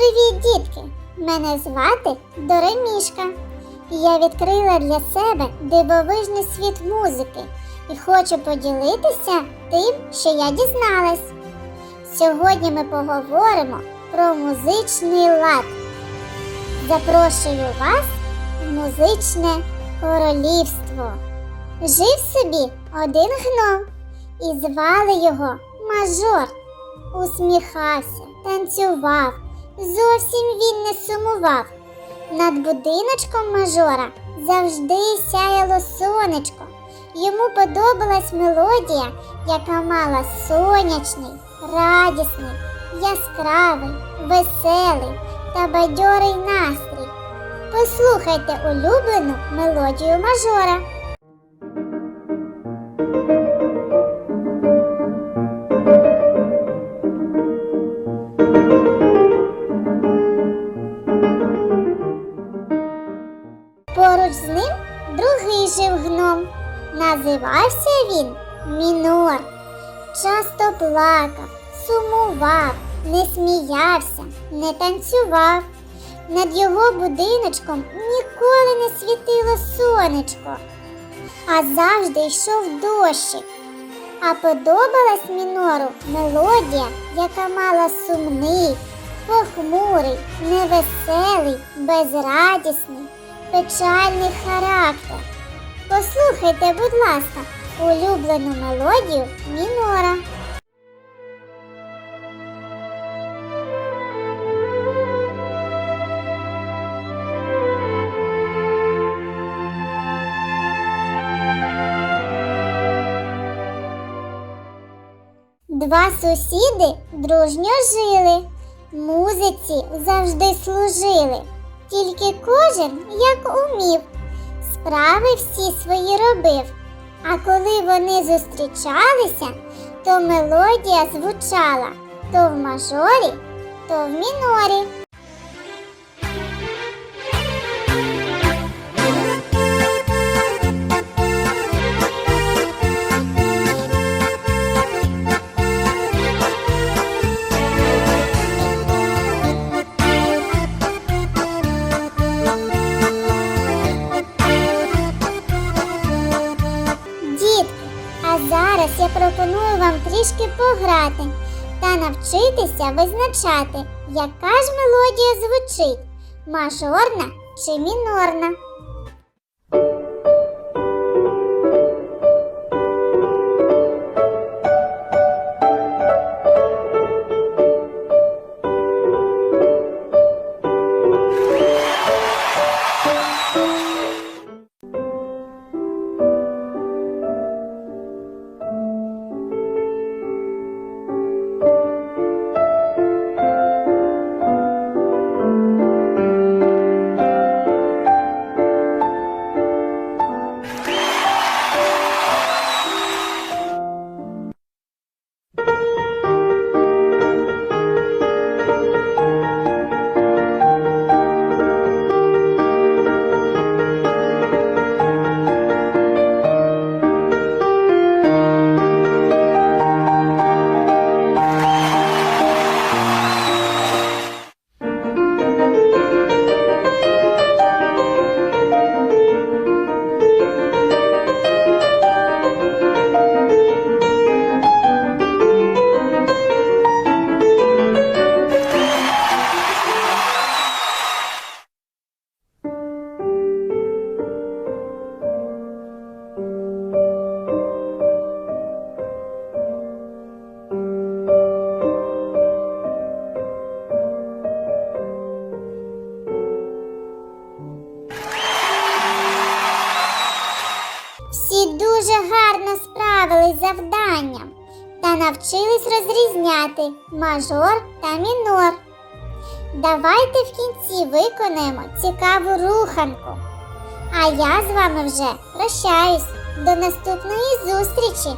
Привіт, дітки! Мене звати Доремішка. Я відкрила для себе дивовижний світ музики і хочу поділитися тим, що я дізналась. Сьогодні ми поговоримо про музичний лад. Запрошую вас в музичне королівство. Жив собі один гном і звали його Мажор. Усміхався, танцював, зовсім він не сумував. Над будиночком мажора завжди сяяло сонечко. Йому подобалась мелодія, яка мала сонячний, радісний, яскравий, веселий та бадьорий настрій. Послухайте улюблену мелодію мажора. Поруч з ним другий жив гном. Називався він Мінор. Часто плакав, сумував, не сміявся, не танцював. Над його будиночком ніколи не світило сонечко, а завжди йшов дощик. А подобалась мінору мелодія, яка мала сумний, похмурий, невеселий, безрадісний, печальний характер. Послухайте, будь ласка, улюблену мелодію мінора. Два сусіди дружньо жили, музиці завжди служили, тільки кожен як умів, справи всі свої робив. А коли вони зустрічалися, то мелодія звучала то в мажорі, то в мінорі. Я пропоную вам трішки пограти та навчитися визначати, яка ж мелодія звучить мажорна чи мінорна. Завданням та навчились розрізняти мажор та мінор. Давайте в кінці виконаємо цікаву руханку. А я з вами вже прощаюсь. До наступної зустрічі!